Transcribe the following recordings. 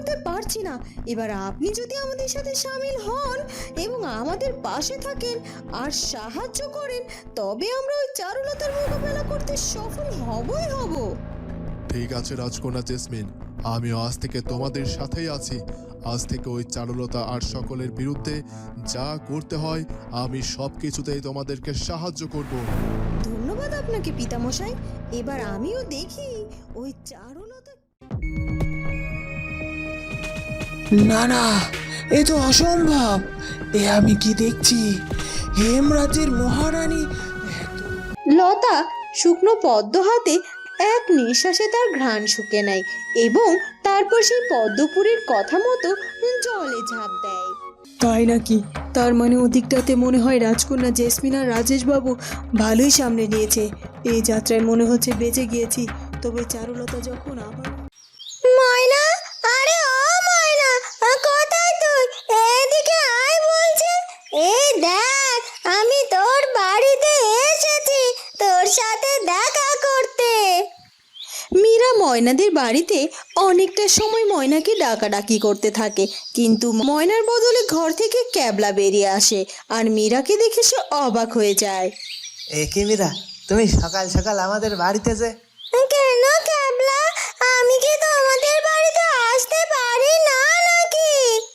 করতে পারছি না। এবার আপনি যদি আমাদের সাথে সামিল হন এবং আমাদের পাশে থাকেন আর সাহায্য করেন তবে আমরা ওই চারুলতার মোকাবেলা করতে সফল হবই হব। ঠিক আছে রাজকন্যা জেসমিন আমিও আজ থেকে তোমাদের সাথেই আছি। আজ থেকে ওই চারুলতা আর সকলের বিরুদ্ধে যা করতে হয় আমি সব কিছুতেই তোমাদেরকে সাহায্য করব। ধন্যবাদ আপনাকে পিতামশাই। এবার আমিও দেখি ওই চারুলতা না না এ তো অসম্ভব। এ আমি কি দেখছি? হেমরাজের মহারানী লতা শুকনো পদ্ম হাতে এক নিঃশ্বাসে তার ঘ্রাণ শুকে নেয় এবং তারপর সেই পদ্মপুরীর কথা মতো জলে ঝাঁপ দেয়। তাই নাকি? তার মানে ওদিকটাতে মনে হয় রাজকন্যা জেসমিন আর রাজেশবাবু ভালোই সামনে নিয়েছে। এই যাত্রায় মনে হচ্ছে বেঁচে গিয়েছি। তবে চারুলতা যখন আবার ময়না আরে ও ময়না কোথায় তুই এদিকে আয় বলছে এই দেখ আমি তোর বাড়িতে এসেছি তোর সাথে দেখা করতে। মীরা ময়নাদের বাড়িতে অনেকটা সময় ময়নাকে ডাকাডাকি করতে থাকে কিন্তু ময়নার বদলে ঘর থেকে ক্যাবলা বেরিয়ে আসে আর মীরাকে দেখে সে অবাক হয়ে যায়। এ কি মীরা তুমি সকাল সকাল আমাদের বাড়িতে যে। কেন ক্যাবলা? আমি কি তোমাদের বাড়িতে আসতে পারি না নাকি?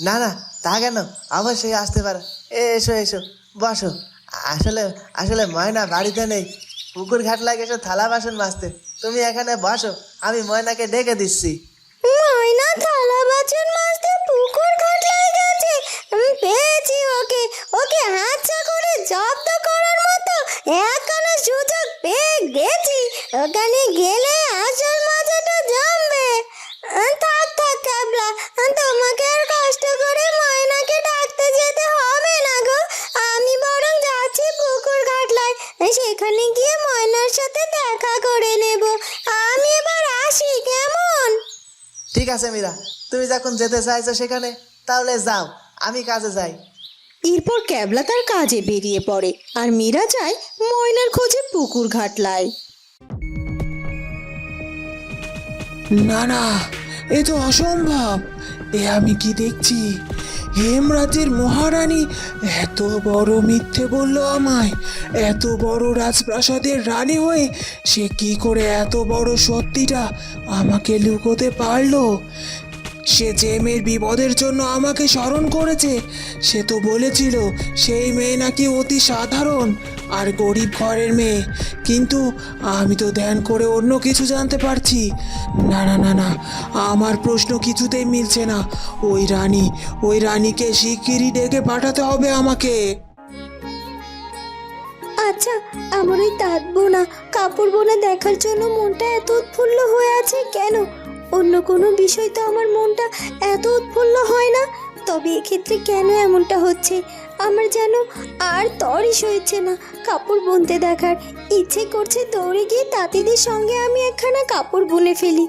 না না, তা কেন? অবশ্যই আসতে পারো। এসো এসো, বসো। আসলে আসলে ময়না বাড়িতে নেই। পুকুর ঘাট লাগে এসে থালা বাসন মাজতে। তুমি এখানে বসো, আমি ময়নাকে ডেকে দিচ্ছি। ময়না থালা বাসন মাজতে পুকুর ঘাটলায় গেছে। আমি পেয়েছি ওকে। ওকে হাতছা করে জব্দ করার মতো এখনও সুযোগ পেয়ে গেছি। ওখানে গেলে আসল মজাটা জমবে। থাক থাক কাবলা তোমাকে আর কষ্ট করে ময়নাকে ডাকতে যেতে হবে না গো। আমি বরং যাচ্ছি পুকুর ঘাটলায় সেখানে গিয়ে ময়নার সাথে দেখা করে নেব। আমি এবার আসি কেমন? ঠিক আছে মীরা তুমি যখন যেতে চাইছো সেখানে তাহলে যাও আমি কাজে যাই। এরপর ক্যাবলা তার কাজে বেরিয়ে পড়ে আর মীরা যায় ময়নার খোঁজে পুকুর ঘাটলায়। না না এ তো অসম্ভব। এ আমি কি দেখছি? হেমরাজের মহারানী এত বড় মিথ্যে বলল আমায়। এত বড় রাজপ্রাসাদের রানী হয়ে সে কি করে এত বড় সত্যিটা আমাকে লুকোতে পারল? সে যে মেয়ের বিপদের জন্য আমাকে স্মরণ করেছে, সে তো বলেছিল সেই মেয়ে নাকি অতি সাধারণ আর গরিব ঘরের মেয়ে। কিন্তু আমি তো ধ্যান করে অন্য কিছু জানতে পারছি। না না না না, আমার প্রশ্ন কিছুতেই মিলছে না। ওই রানী, ওই রানীকে শিগগিরই ডেকে পাঠাতে হবে আমাকে। আচ্ছা আমার ওই তাঁত বোনা, কাপড় বোনা দেখার জন্য মনটা এত উৎফুল্ল হয়ে আছে কেন? অন্য কোনো বিষয় তো আমার মনটা এত উৎফুল্ল হয় না? তবে এক্ষেত্রে কেন এমনটা হচ্ছে? আমার যেন আর তরই সইছে না কাপড় বুনতে দেখার। ইচ্ছে করছে দৌড়ে গিয়ে তাঁতিদের সঙ্গে আমি একখানা কাপড় বুনে ফেলি।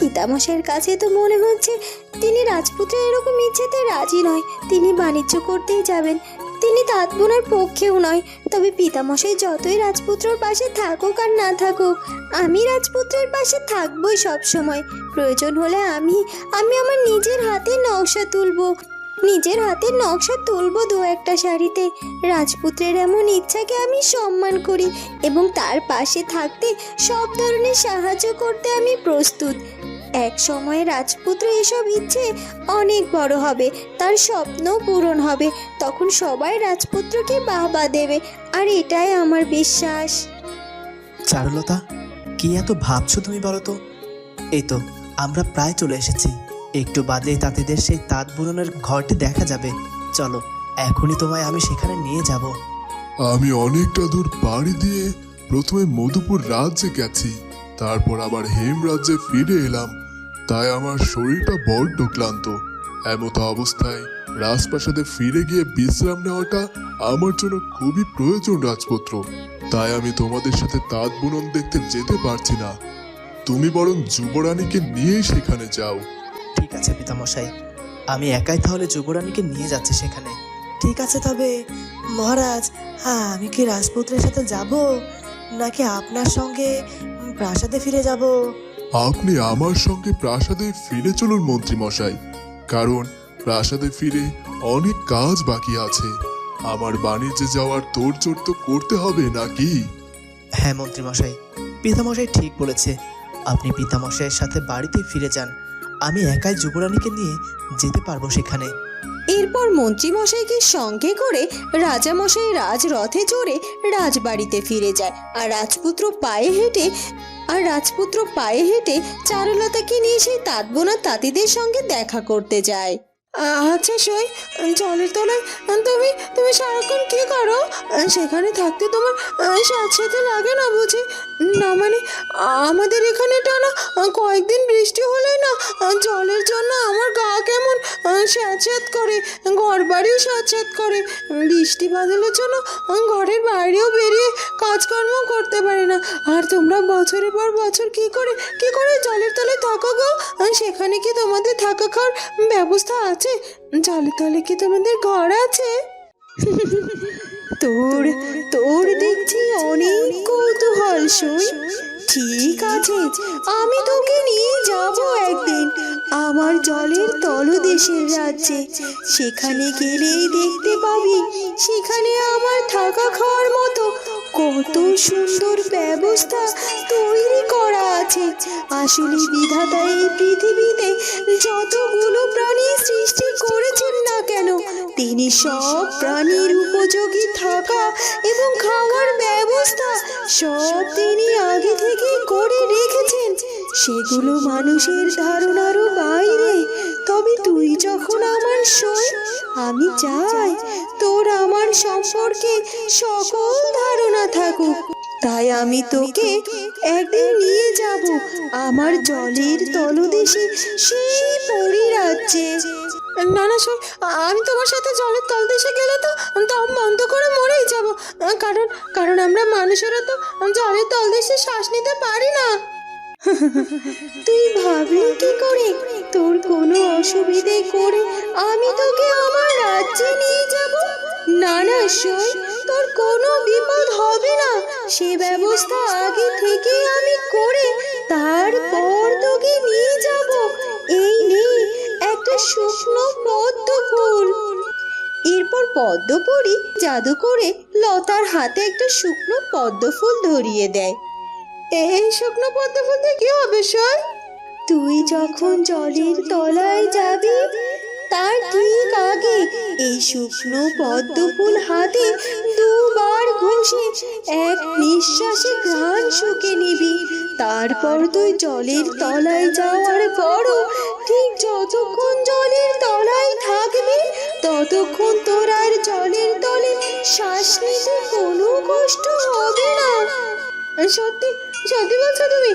পিতামশাইয়ের কাছে তো মনে হচ্ছে তিনি রাজপুত্রের এরকম ইচ্ছেতে রাজি নয়। তিনি বাণিজ্য করতেই যাবেন। তিনি তাঁত বোনার পক্ষেও নয়। তবে পিতামশাই যতই রাজপুত্রর পাশে থাকুক আর না থাকুক, আমি রাজপুত্রের পাশে থাকবই সব সময় প্রয়োজন হলে আমি আমি আমার নিজের হাতে নকশা তুলবো। নিজের হাতে নকশা তুলবো দু একটা শাড়িতে। রাজপুত্রের এমন ইচ্ছাকে আমি সম্মান করি এবং তার পাশে থাকতে সব ধরনের সাহায্য করতে আমি প্রস্তুত। এক সময় রাজপুত্র এসব ইচ্ছে অনেক বড় হবে, তার স্বপ্ন পূরণ হবে। তখন সবাই রাজপুত্রকে বাহবা দেবে, আর এটাই আমার বিশ্বাস। চারুলতা, কি এত ভাবছ তুমি বলো তো? এই তো। আমরা প্রায় চলে এসেছি। একটু বাদেই তাঁতিদের সেই তাঁত বুননের ঘরটি দেখা যাবে। চলো, এখনই তোমায় আমি সেখানে নিয়ে যাব। আমি অনেকটা দূর বাড়ি দিয়ে প্রথমে মধুপুর রাজ্যে গেছি, তারপর আবার হেম রাজ্যে ফিরে এলাম। তাই আমার শরীরটা বড্ড ক্লান্ত। এমত অবস্থায় রাজপ্রাসাদে ফিরে গিয়ে বিশ্রাম নেওয়াটা আমার জন্য খুবই প্রয়োজন রাজপুত্র। তাই আমি তোমাদের সাথে তাঁত বুনন দেখতে যেতে পারছি না। তুমি বরং যুবরানীকে নিয়েই সেখানে যাও। ঠিক আছে পিতামশাই আমি একাই তাহলে যুবরানীকে নিয়ে যাচ্ছি সেখানে। ঠিক আছে তবে মহারাজ হ্যাঁ আমি কি রাজপুত্রের সাথে যাব নাকি আপনার সঙ্গে প্রাসাদে ফিরে যাব? আপনি আমার সঙ্গে প্রাসাদে ফিরে চলুন মন্ত্রী মশাই কারণ প্রাসাদে ফিরে অনেক কাজ বাকি আছে। আমার বাণিজ্যে যাওয়ার তোড়জোড় তো করতে হবে নাকি? হ্যাঁ মন্ত্রীমশাই পিতামশাই ঠিক বলেছে। আপনি পিতামশাইয়ের সাথে বাড়িতে ফিরে যান। আমি একাই যুবরানীকে নিয়ে যেতে পারব সেখানে। এরপর মন্ত্রীমশাইকে সঙ্গে করে রাজামশাই রাজরথে চড়ে রাজবাড়িতে ফিরে যায় আর রাজপুত্র পায়ে হেঁটে আর রাজপুত্র পায়ে হেঁটে চারুলতাকে নিয়ে সেই তাঁতবোনা তাঁতিদের সঙ্গে দেখা করতে যায়। আচ্ছা সই, জলের তলায়, তুমি তুমি সারাক্ষণ কি করো? সেখানে থাকতে তোমার, সাথে লাগে না বুঝি। না মানে আমাদের এখানে টানা কয়েকদিন বৃষ্টি হলে না, জলের জন্য আমার গা কেমন, স্যাঁতস্যাঁত করে ঘর বাড়িও স্যাঁতস্যাঁত করে। বৃষ্টি বাদলের জন্য ঘরের বাইরেও বেরিয়ে কাজকর্ম করতে পারে না। আর তোমরা বছরের পর বছর কি করে কি করে জলের তলায় থাকো গো? সেখানে কি তোমাদের থাকা খাওয়ার ব্যবস্থা আছে? জলের তলে কি তোমাদের ঘর আছে? তোর তোর দেখছি অনেক কৌতূহল শুন ঠিক আছে, আমি তোকে নিয়ে যাব একদিন আমার জলের তলদেশের রাজ্যে। সেখানে গেলেই দেখতে পাবি, সেখানে আমার থাকা খাওয়ার মতো কত সুন্দর ব্যবস্থা তৈরি করা আছে। আসলে বিধাতা এই পৃথিবীতে যতগুলো প্রাণী সৃষ্টি করেছেন না কেন, তিনি সব প্রাণীর উপযোগী থাকা এবং খাওয়ার ব্যবস্থা সব তিনি আগে থেকে করে রেখেছেন। সেগুলো মানুষের ধারণারও বাইরে। তবে তুই যখন আমার সই, আমি চাই তোর আমার সম্পর্কে সকল ধারণা থাকুক। তাই আমি তোকে একদিন নিয়ে যাব আমার জলের তলদেশে সেই পরিরাজ্যে। না না, সই, আমি তোমার সাথে জলের তলদেশে গেলে তো দম বন্ধ করে মরেই যাব। কারণ কারণ আমরা মানুষেরা তো জলের তলদেশে শ্বাস নিতে পারি না। তুই ভাবলি কি করে? তোর কোনো অসুবিধে করে আমি তোকে আমার রাজ্যে নিয়ে যাব? না না শোন তোর কোনো বিপদ হবে না। সে ব্যবস্থা আগে থেকে আমি করে তারপর তোকে নিয়ে যাব। এই নে, একটা শুকনো পদ্ম ফুল এরপর পদ্মপুরী জাদু করে লতার হাতে একটা শুকনো পদ্ম ফুল ধরিয়ে দেয়। এই শুকনো পদ্ম ফুল দিয়ে কি হবে সই তুই যখন জলের তলায় যাবি তার ঠিক আগে এই শুকনো পদ্ম ফুল হাতে দুবার ঘষে এক নিঃশ্বাসে ঘ্রাণ শুকে নিবি। তারপর তুই জলের তলায় যাওয়ার পরও ঠিক যতক্ষণ জলের তলায় থাকবি ততক্ষণ তোর আর জলের তলে শ্বাস নিতে কোনো কষ্ট হবে না। সত্যি? সত্যি বলছো তুমি?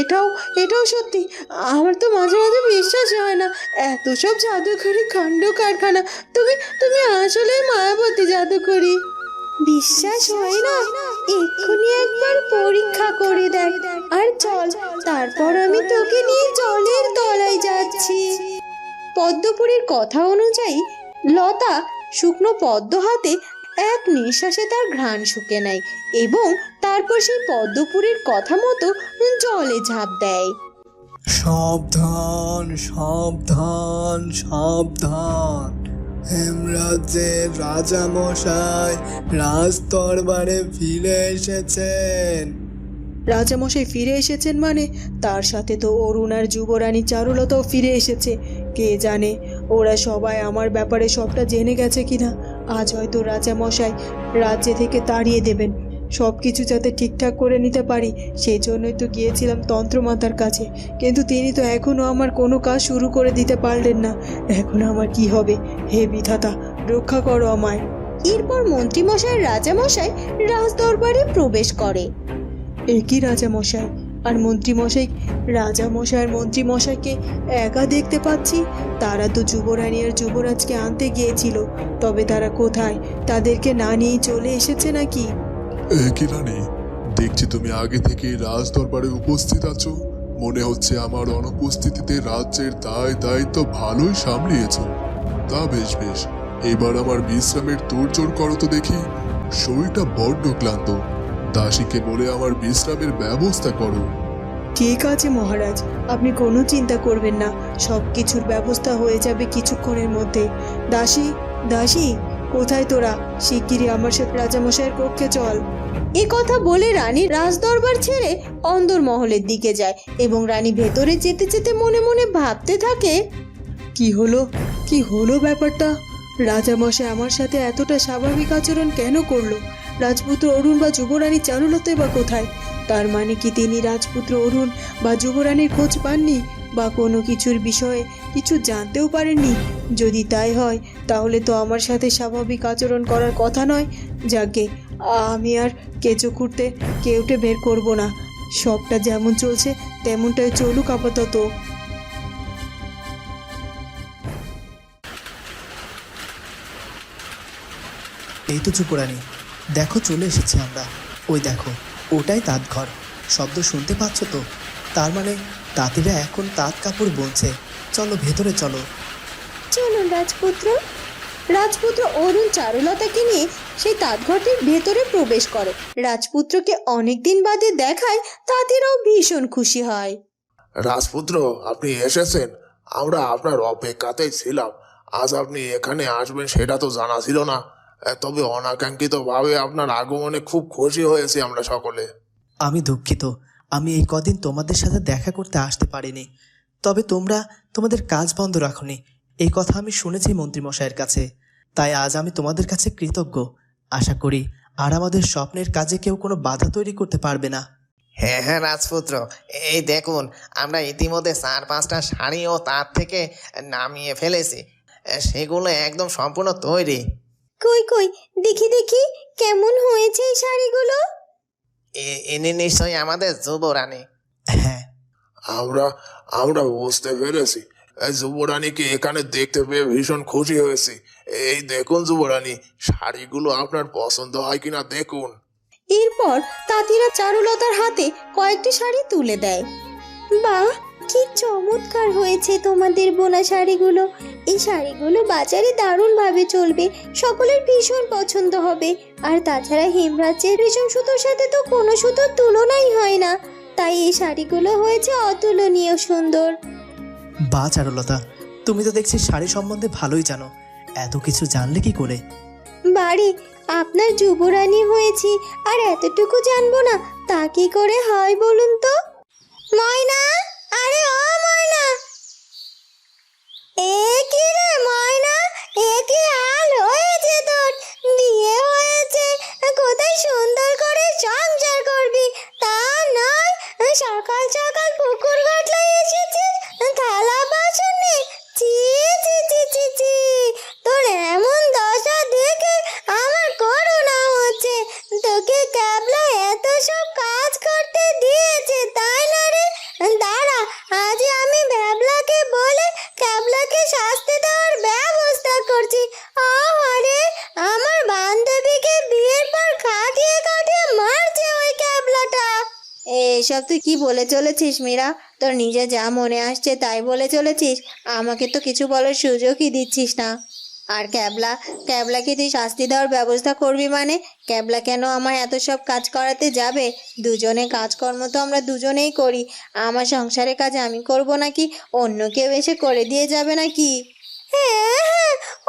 এটাও এটাও সত্যি। আমার তো মাঝে মাঝে বিশ্বাস হয় না। এত সব জাদুকরি কাণ্ড কারখানা। তুমি তুমি আসলে মায়াবতী জাদুকরি বিশ্বাস হয় না? এক্ষুনি একবার পরীক্ষা করে দেখ। আর চল, তারপর আমি তোকে নিয়ে জলের তলায় যাচ্ছি। পদ্মপুরীর কথা অনুযায়ী, লতা শুকনো পদ্ম হাতে এক নিঃশ্বাসে তার ঘ্রাণ শুকে নেয় এবং তারপর সেই পদ্মপুরীর কথা মতো জলে ঝাঁপ দেয়। সাবধান সাবধান সাবধান। হেমরাজ্যের রাজা মশাই রাজ দরবারে ফিরে এসেছেন। রাজামশাই ফিরে এসেছেন মানে? তার সাথে তো অরুণ আর যুবরানী চারুলতাও ফিরে এসেছে। কে জানে? ওরা সবাই আমার ব্যাপারে সবটা জেনে গেছে কিনা? আজ হয়তো রাজামশাই রাজ্যে থেকে তাড়িয়ে দেবেন। সব কিছু যাতে ঠিকঠাক করে নিতে পারি সেই জন্যই তো গিয়েছিলাম তন্ত্রমাতার কাছে। কিন্তু তিনি তো এখনও আমার কোনো কাজ শুরু করে দিতে পারলেন না। এখন আমার কি হবে? হে বিধাতা রক্ষা করো আমায়। এরপর মন্ত্রীমশাই রাজামশাই রাজদরবারে প্রবেশ করে। একই রাজামশাই। আর মন্ত্রীমশাই রাজামশাই আর মন্ত্রীমশাইকে একা দেখতে পাচ্ছি? তারা তো যুবরানী আর যুবরাজকে আনতে গিয়েছিল। তবে তারা কোথায়? তাদেরকে না নিয়েই চলে এসেছে নাকি? রানী, দেখছি তুমি আগে থেকে রাজ দরবারে উপস্থিত আছো। মনে হচ্ছে আমার অনুপস্থিতিতে রাজ্যের দায় দায়িত্ব ভালোই সামলিয়েছ। তা বেশ বেশ, এবার আমার বিশ্রামের তোড়জোড় করো তো দেখি। শরীরটা বড্ড ক্লান্ত। দাসীকে বলে আমার বিশ্রামের ব্যবস্থা করো। ঠিক আছে মহারাজ, আপনি কোনো চিন্তা করবেন না। সব কিছুর ব্যবস্থা হয়ে যাবে কিছুক্ষণের মধ্যে। দাসী দাসী, কোথায় তোরা? শিগগিরই আমার সাথে রাজামশাইয়ের কক্ষে চল। এ কথা বলে রানী রাজদরবার ছেড়ে অন্দর মহলের দিকে যায় এবং রানী ভেতরে যেতে যেতে মনে মনে ভাবতে থাকে, কি হলো? কি হলো ব্যাপারটা? রাজামশাই আমার সাথে এতটা স্বাভাবিক আচরণ কেন করল? রাজপুত্র অরুণ বা যুবরানী চারুলতাই বা কোথায়? তার মানে কি তিনি রাজপুত্র অরুণ বা যুবরানীর খোঁজ পাননি? বা কোনো কিছুর বিষয়ে কিছু জানতেও পারেননি? যদি তাই হয়, তাহলে তো আমার সাথে স্বাভাবিক আচরণ করার কথা নয়। যাকে আমি আর কেঁচো খুঁড়তে কেউটে বের করব না। সবটা যেমন চলছে তেমনটাই চলুক আপাতত। এই তো চুপুরানি দেখো চলে এসেছি আমরা। ওই দেখো ওটাই তাঁত ঘর। শব্দ শুনতে পাচ্ছ তো? তার মানে তাঁতিরা এখন তাঁত কাপড় বুনছে। চলো ভেতরে চলো। চলুন রাজপুত্র। রাজপুত্র অরুণ চারুলতাকে নিয়ে সেই তাঁতঘরটির ভেতরে প্রবেশ করে। রাজপুত্রকে অনেকদিন বাদে দেখায় তাঁতিরাও ভীষণ খুশি হয়। রাজপুত্র আপনি এসেছেন। আমরা আপনার অপেক্ষাতেই ছিলাম। আজ আপনি এখানে আসবেন সেটা তো জানা ছিল না। তবে অনাকাঙ্ক্ষিতভাবে আপনার আগমনে খুব খুশি হয়েছি আমরা সকলে। আমি দুঃখিত। আমি এই কদিন তোমাদের সাথে দেখা করতে আসতে পারিনি। তবে তোমরা তোমাদের কাজ বন্ধ রাখনি। এই কথা আমি শুনেছি মন্ত্রীমশাইয়ের কাছে। তাই আজ আমি তোমাদের কাছে কৃতজ্ঞ। আশা করি আর আমাদের স্বপ্নের কাজে কেউ কোনো বাধা তৈরি করতে পারবে না। হ্যাঁ হ্যাঁ রাজপুত্র। এই দেখুন আমরা ইতিমধ্যে চার পাঁচটা শাড়ি ও তার থেকে নামিয়ে ফেলেছি। সেগুলো একদম সম্পূর্ণ তৈরি। কই কই দেখি দেখি কেমন হয়েছে এই শাড়িগুলো? এ- ইনি নিশ্চয়ই আমাদের যুবরানী। হ্যাঁ। আমরা আমরা বুঝতে পেরেছি। যুবরানীকে এখানে দেখতে পেয়ে ভীষণ খুশি হয়েছি। এই দেখুন যুবরানী, শাড়িগুলো আপনার পছন্দ হয় কিনা দেখুন। এরপর তাঁতিরা চারুলতার হাতে কয়েকটি শাড়ি তুলে দেয়। বাহ কি চমৎকার হয়েছে তোমাদের বোনা শাড়িগুলো। এই শাড়িগুলো বাজারে দারুণভাবে চলবে, সকলের ভীষণ পছন্দ হবে। আর তাছাড়া হেমরাজ্যের রেশম সুতোর সাথে তো কোনো সুতোর তুলনাই হয় না। তাই এই শাড়িগুলো হয়েছে অতুলনীয় সুন্দর। বা চারুলতা, তুমি তো দেখছি শাড়ি সম্বন্ধে ভালোই জানো। এত কিছু জানলে কি করে? বাড়ি, আপনার যুবরানী হয়েছি, আর এতটুকু জানব না, তা কি করে হয় বলুন তো? ময়না, আরে ও ময়না! এ কি রে ময়না, এ কি হাল হয়েছে তোর? বিয়ে হয়েছে, কোথায় সুন্দর করে সংসার করবি তা নয় সকাল সকাল পুকুর ঘাটলায় এসেছিস থালা বাসন নেই চি চি চি চি চি তোর এমন দশা দেখে আমার করুণা হচ্ছে তোকে ক্যাবলা এত সব কাজ করতে দিয়েছে তাই না রে দাঁড়া আজ আমি ভ্যাবলাকে বলে ক্যাবলাকে শাস্তি দেওয়ার ব্যবস্থা করছি আরে আমার বান্ধবীকে বিয়ের পর খাটিয়ে খাটিয়ে মারছে ওই ক্যাবলাটা এসব তুই কি চলেছিস মীরা? তোর নিজে যা মনে আসছে তাই বলে চলেছিস? আমাকে তো কিছু বলার সুযোগই দিচ্ছিস না। আর ক্যাবলা, ক্যাবলাকে তুই শাস্তি দেওয়ার ব্যবস্থা করবি মানে? ক্যাবলা কেন আমার এত সব কাজ করাতে যাবে? দুজনে কাজকর্ম তো আমরা দুজনেই করি। আমার সংসারের কাজ আমি করব নাকি? অন্য কেউ এসে করে দিয়ে যাবে নাকি?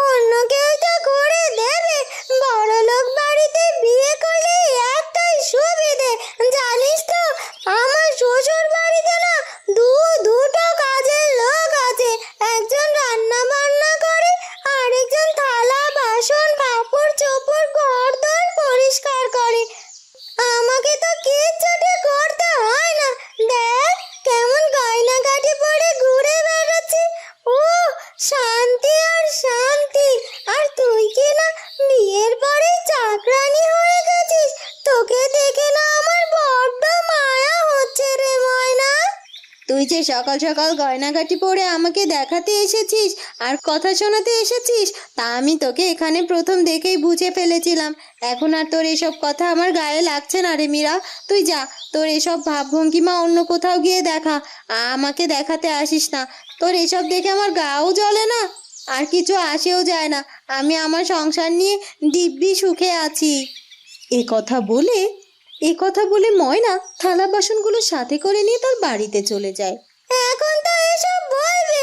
অন্য কেউ করে দেবে। বড় বাড়িতে বিয়ে করলে একটাই সুবিধে, জানিস তো? আমার শ্বশুর বাড়িতে না দু দুটো কাজের লোক আছে। একজন রান্না বান্না করে আরেকজন থালা বাসন কাপড় চোপড় ঘর দর পরিষ্কার করে আমাকে তো কিচ্ছুটি করতে হয় না দেখ কেমন গয়নাগাটি পরে ঘুরে বেড়াচ্ছে ও শান্তি আর শান্তি আর তুই কি না বিয়ের পরে চাকরানি হয়ে গেছিস তোকে দেখে না আমার বড্ড মায়া হচ্ছে রে ময়না তুই যে সকাল সকাল গয়নাগাটি পরে আমাকে দেখাতে এসেছিস আর কথা শোনাতে এসেছিস? তা আমি তোকে এখানে প্রথম দেখেই বুঝে ফেলেছিলাম। এখন আর তোর এসব কথা আমার গায়ে লাগছে না রে মীরা। তুই যা, তোর এসব ভাবভঙ্গিমা অন্য কোথাও গিয়ে দেখা। আমাকে দেখাতে আসিস না। তোর এসব দেখে আমার গাও জ্বলে না? আর কিছু আসেও যায় না। আমি আমার সংসার নিয়ে দিব্যি সুখে আছি। এ কথা বলে, এ কথা বলে ময়না থালা বাসনগুলো সাথে করে নিয়ে তার বাড়িতে চলে যায়। এখন তো এসব বলবে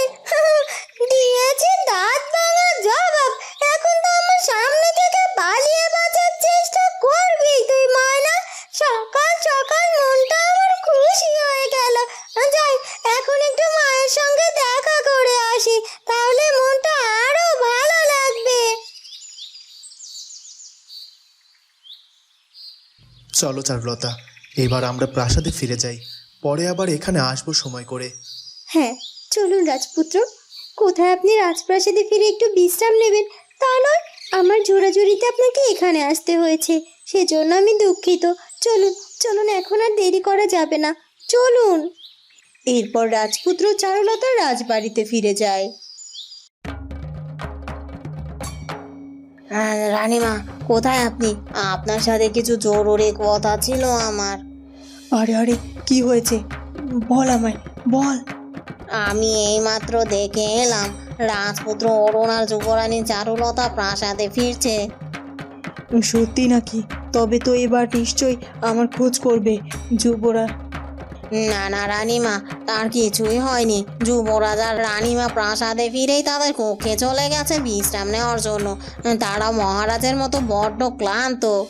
দিয়েছে দাঁত ভাঙা জবাব। এখন তো আমার সামনে থেকে পালিয়ে বাঁচার চেষ্টা করবি তুই ময়না সকাল সকাল মনটা আমার খুশি হয়ে গেল। যাই, এখন একটু মায়ের সঙ্গে দেখা করে আসি। তাহলে মনটা আরও ভালো লাগবে। চলো চারুলতা, এবার আমরা প্রাসাদে ফিরে যাই। পরে আবার এখানে আসব সময় করে। হ্যাঁ চলুন রাজপুত্র। কোথায় আপনি রাজপ্রাসাদে ফিরে একটু বিশ্রাম নেবেন? তা নয় আমার জোরাজুরিতে আপনাকে এখানে আসতে হয়েছে। সেজন্য আমি দুঃখিত। চলুন চলুন এখন আর দেরি করা যাবে না। চলুন। এরপর রাজপুত্র চারুলতা রাজবাড়িতে ফিরে যায়। রানীমা কোথায় আপনি? আপনার সাথে কিছু জরুরি কথা ছিল আমার। আরে আরে কি হয়েছে? বল আমায় বল। আমি এইমাত্র দেখে এলাম রাজপুত্র অরুণ আর যুবরানী চারুলতা প্রাসাদে ফিরছে। সত্যি নাকি? তবে তো এবার নিশ্চয়ই আমার খোঁজ করবে যুবরা। না না রানীমা তার কিছুই হয়নি। যুবরাজ আর রানীমা প্রাসাদে ফিরেই তাদের কক্ষে চলে গেছে বিশ্রাম নেওয়ার জন্য। তারা মহারাজের মতো বড্ড ক্লান্ত।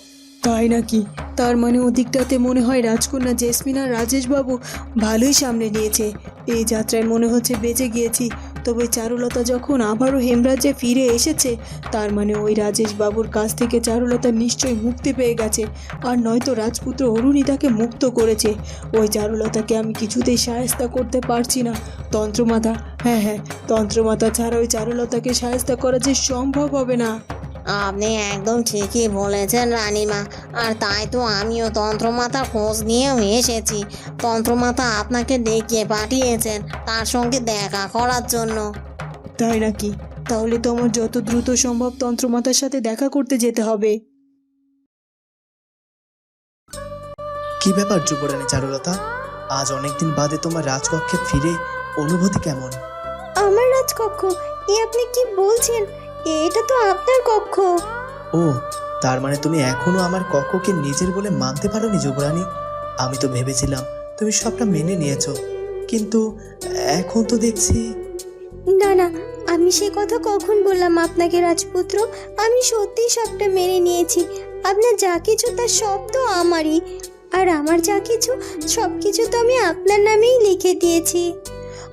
তাই নাকি? তার মানে ওদিকটাতে মনে হয় রাজকন্যা জেসমিন রাজেশবাবু ভালোই সামনে নিয়েছে। এই যাত্রায় মনে হচ্ছে বেঁচে গিয়েছি। তবে চারুলতা যখন আবারও হেমরাজ্যে ফিরে এসেছে, তার মানে ওই রাজেশ বাবুর কাছ থেকে চারুলতা নিশ্চয়ই মুক্তি পেয়ে গেছে। আর নয়তো রাজপুত্র অরুণী তাকে মুক্ত করেছে। ওই চারুলতাকে আমি কিছুতেই সায়স্তা করতে পারছি না। তন্ত্রমাতা হ্যাঁ হ্যাঁ তন্ত্রমাতা ছাড়া ওই চারুলতাকে সায়স্তা করা যে সম্ভব হবে না। আপনি একদম ঠিকই বলেছেন রানীমা। আর তাই তো আমিও তন্ত্রমাতার খোঁজ নিয়েও এসেছি। তন্ত্রমাতা আপনাকে ডেকে পাঠিয়েছেন তার সঙ্গে দেখা করার জন্য। তাই নাকি? তাহলে তো আমার যত দ্রুত সম্ভব তন্ত্রমাতার সাথে দেখা করতে যেতে হবে। কি ব্যাপার যুবরানী চারুলতা? আজ অনেকদিন বাদে তোমার রাজকক্ষে ফিরে অনুভূতি কেমন? আমার রাজকক্ষ এ আপনি কি বলছেন? এটা তো আপনার কক্ষ। ও তার মানে তুমি এখনও আমার কক্ষকে নিজের বলে মানতে পারোনি যুবরানী? আমি তো ভেবেছিলাম তুমি সবটা মেনে নিয়েছো কিন্তু এখন তো দেখছি না না আমি সে কথা কখন বললাম আপনাকে রাজপুত্র? আমি সত্যিই সবটা মেনে নিয়েছি। আপনার যা কিছু তার সব তো আমারই। আর আমার যা কিছু সব কিছু তো আমি আপনার নামেই লিখে দিয়েছি।